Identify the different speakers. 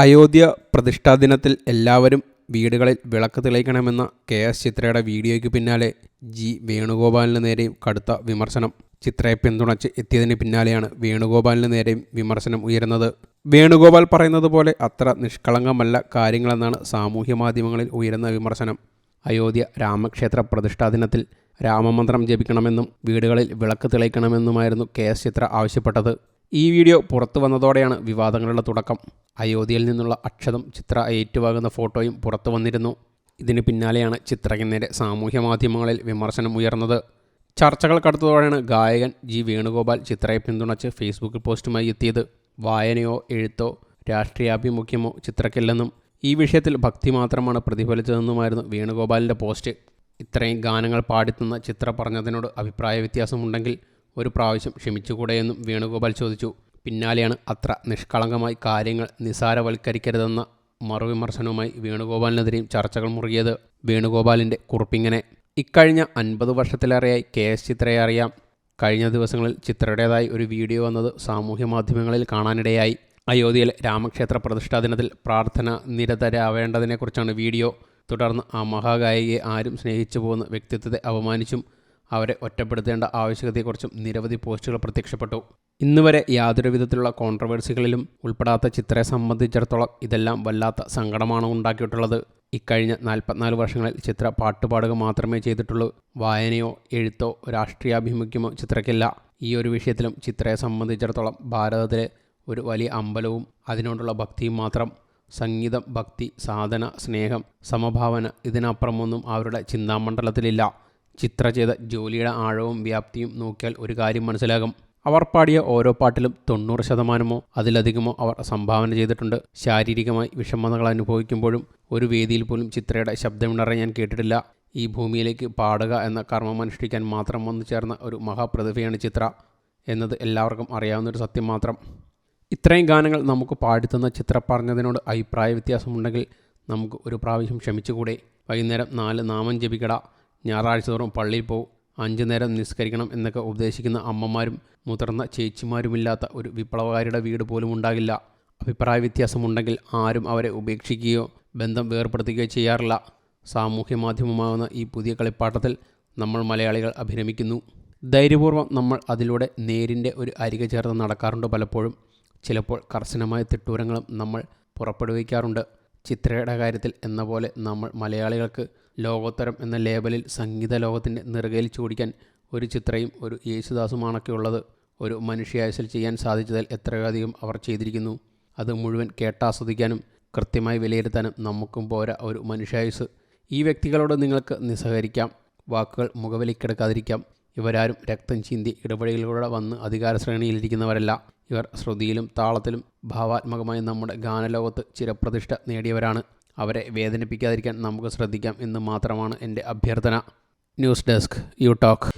Speaker 1: അയോധ്യ പ്രതിഷ്ഠാ ദിനത്തിൽ എല്ലാവരും വീടുകളിൽ വിളക്ക് തെളിയിക്കണമെന്ന കെ എസ് ചിത്രയുടെ വീഡിയോയ്ക്ക് പിന്നാലെ ജി വേണുഗോപാലിന് നേരെയും കടുത്ത വിമർശനം. ചിത്രയെ പിന്തുണച്ച് എത്തിയതിന് പിന്നാലെയാണ് വേണുഗോപാലിന് നേരെയും വിമർശനം ഉയരുന്നത്. വേണുഗോപാൽ പറയുന്നത് പോലെ അത്ര നിഷ്കളങ്കമല്ല കാര്യങ്ങളെന്നാണ് സാമൂഹ്യ മാധ്യമങ്ങളിൽ ഉയരുന്ന വിമർശനം. അയോധ്യ രാമക്ഷേത്ര പ്രതിഷ്ഠാ ദിനത്തിൽ രാമമന്ത്രം ജപിക്കണമെന്നും വീടുകളിൽ വിളക്ക് തെളിയിക്കണമെന്നുമായിരുന്നു കെ എസ് ചിത്ര ആവശ്യപ്പെട്ടത്. ഈ വീഡിയോ പുറത്തു വന്നതോടെയാണ് വിവാദങ്ങളുടെ തുടക്കം. അയോധ്യയിൽ നിന്നുള്ള അക്ഷതം ചിത്ര ഏറ്റുവാകുന്ന ഫോട്ടോയും പുറത്തു വന്നിരുന്നു. ഇതിന് പിന്നാലെയാണ് ചിത്രയ്ക്ക് നേരെ സാമൂഹ്യ മാധ്യമങ്ങളിൽ വിമർശനം ഉയർന്നത്. ചർച്ചകൾ കടുത്തതോടെയാണ് ഗായകൻ ജി വേണുഗോപാൽ ചിത്രയെ പിന്തുണച്ച് ഫേസ്ബുക്കിൽ പോസ്റ്റുമായി എത്തിയത്. വായനയോ എഴുത്തോ രാഷ്ട്രീയാഭിമുഖ്യമോ ചിത്രയ്ക്കില്ലെന്നും ഈ വിഷയത്തിൽ ഭക്തി മാത്രമാണ് പ്രതിഫലിച്ചതെന്നുമായിരുന്നു വേണുഗോപാലിന്റെ പോസ്റ്റ്. ഇത്രയും ഗാനങ്ങൾ പാടിത്തുന്ന ചിത്ര പറഞ്ഞതിനോട് അഭിപ്രായ വ്യത്യാസമുണ്ടെങ്കിൽ ഒരു പ്രാവശ്യം ക്ഷമിച്ചുകൂടെയെന്നും വേണുഗോപാൽ ചോദിച്ചു. പിന്നാലെയാണ് അത്ര നിഷ്കളങ്കമായി കാര്യങ്ങൾ നിസാരവൽക്കരിക്കരുതെന്ന മറുവിമർശനവുമായി വേണുഗോപാലിനെതിരെയും ചർച്ചകൾ മുറുകിയത് വേണുഗോപാലിന്റെ കുറിപ്പിങ്ങനെ. ഇക്കഴിഞ്ഞ അൻപത് വർഷത്തിലേറെയായി കെ എസ് ചിത്രയെ അറിയാം. കഴിഞ്ഞ ദിവസങ്ങളിൽ ചിത്രയുടേതായി ഒരു വീഡിയോ വന്നത് സാമൂഹ്യ മാധ്യമങ്ങളിൽ കാണാനിടയായി. അയോധ്യയിലെ രാമക്ഷേത്ര പ്രതിഷ്ഠാ ദിനത്തിൽ പ്രാർത്ഥന നിരതരാവേണ്ടതിനെക്കുറിച്ചാണ് വീഡിയോ. തുടർന്ന് ആ മഹാഗായികയെ ആരും സ്നേഹിച്ചു പോകുന്ന വ്യക്തിത്വത്തെ അപമാനിച്ചും അവരെ ഒറ്റപ്പെടുത്തേണ്ട ആവശ്യകതയെക്കുറിച്ചും നിരവധി പോസ്റ്റുകൾ പ്രത്യക്ഷപ്പെട്ടു. ഇന്ന് വരെ യാതൊരു വിധത്തിലുള്ള കോൺട്രവേഴ്സികളിലും ഉൾപ്പെടാത്ത ചിത്രയെ സംബന്ധിച്ചിടത്തോളം ഇതെല്ലാം വല്ലാത്ത സങ്കടമാണ് ഉണ്ടാക്കിയിട്ടുള്ളത്. ഇക്കഴിഞ്ഞ നാൽപ്പത്തിനാല് വർഷങ്ങളിൽ ചിത്ര പാട്ടുപാടുക മാത്രമേ ചെയ്തിട്ടുള്ളൂ. വായനയോ എഴുത്തോ രാഷ്ട്രീയാഭിമുഖ്യമോ ചിത്രയ്ക്കില്ല. ഈ ഒരു വിഷയത്തിലും ചിത്രയെ സംബന്ധിച്ചിടത്തോളം ഭാരതത്തിലെ ഒരു വലിയ അമ്പലവും അതിനോടുള്ള ഭക്തിയും മാത്രം. സംഗീതം ഭക്തി സാധന സ്നേഹം സമഭാവന ഇതിനപ്പുറമൊന്നും അവരുടെ ചിന്താമണ്ഡലത്തിലില്ല. ചിത്ര ചെയ്ത ജോലിയുടെ ആഴവും വ്യാപ്തിയും നോക്കിയാൽ ഒരു കാര്യം മനസ്സിലാകും. അവർ പാടിയ ഓരോ പാട്ടിലും തൊണ്ണൂറ് ശതമാനമോ അതിലധികമോ അവർ സംഭാവന ചെയ്തിട്ടുണ്ട്. ശാരീരികമായി വിഷമതകൾ അനുഭവിക്കുമ്പോഴും ഒരു വേദിയിൽ പോലും ചിത്രയുടെ ശബ്ദമിണറെ ഞാൻ കേട്ടിട്ടില്ല. ഈ ഭൂമിയിലേക്ക് പാടുക എന്ന കർമ്മം അനുഷ്ഠിക്കാൻ മാത്രം വന്നു ചേർന്ന ഒരു മഹാപ്രതിഭയാണ് ചിത്ര എന്നത് എല്ലാവർക്കും അറിയാവുന്നൊരു സത്യം മാത്രം. ഇത്രയും ഗാനങ്ങൾ നമുക്ക് പാടിത്തന്ന ചിത്ര പറഞ്ഞതിനോട് അഭിപ്രായ വ്യത്യാസമുണ്ടെങ്കിൽ നമുക്ക് ഒരു പ്രാവശ്യം ക്ഷമിച്ചുകൂടെ. വൈകുന്നേരം നാല് നാമം ജപിക്കട. ഞായറാഴ്ച തോറും പള്ളിയിൽ പോകും അഞ്ചു നേരം നിസ്കരിക്കണം എന്നൊക്കെ ഉപദേശിക്കുന്ന അമ്മമാരും മുതിർന്ന ചേച്ചിമാരുമില്ലാത്ത ഒരു വിപ്ലവകാരിയുടെ വീട് പോലും ഉണ്ടാകില്ല. അഭിപ്രായ വ്യത്യാസമുണ്ടെങ്കിൽ ആരും അവരെ ഉപേക്ഷിക്കുകയോ ബന്ധം വേർപ്പെടുത്തുകയോ ചെയ്യാറില്ല. സാമൂഹ്യ മാധ്യമമാകുന്ന ഈ പുതിയ കളിപ്പാട്ടത്തിൽ നമ്മൾ മലയാളികൾ അഭിരമിക്കുന്നു ധൈര്യപൂർവം നമ്മൾ അതിലൂടെ നേരിന്റെ ഒരു അരികെ ചേർന്ന് നടക്കാറുണ്ട് പലപ്പോഴും. ചിലപ്പോൾ കർശനമായ തിട്ടൂരങ്ങളും നമ്മൾ പുറപ്പെടുവിക്കാറുണ്ട്. ചിത്രയുടെ കാര്യത്തിൽ എന്ന പോലെ നമ്മൾ മലയാളികൾക്ക് ലോകോത്തരം എന്ന ലേബലിൽ സംഗീത ലോകത്തിന്റെ നിറുകയിൽ ചൂടിക്കാൻ ഒരു ചിത്രയും ഒരു യേശുദാസുമാണൊക്കെ ഉള്ളത്. ഒരു മനുഷ്യായുസിൽ ചെയ്യാൻ സാധിച്ചതിൽ എത്രയധികം അവർ ചെയ്തിരിക്കുന്നു. അത് മുഴുവൻ കേട്ടാസ്വദിക്കാനും കൃത്യമായി വിലയിരുത്താനും നമുക്കും പോരാ ഒരു മനുഷ്യായുസ്. ഈ വ്യക്തികളോട് നിങ്ങൾക്ക് നിസ്സഹകരിക്കാം. വാക്കുകൾ മുഖവിലിക്കെടുക്കാതിരിക്കാം ഇവരാരും രക്തം ചിന്തി ഇടപെടലുകളുടെ വന്ന് അധികാര ശ്രേണിയിലിരിക്കുന്നവരല്ല ഇവർ ശ്രുതിയിലും താളത്തിലും ഭാവാത്മകമായി നമ്മുടെ ഗാനലോകത്ത് ചിരപ്രതിഷ്ഠ നേടിയവരാണ്. അവരെ വേദനിപ്പിക്കാതിരിക്കാൻ നമുക്ക് ശ്രദ്ധിക്കാം എന്ന് മാത്രമാണ് എന്റെ അഭ്യർത്ഥന. News desk you talk.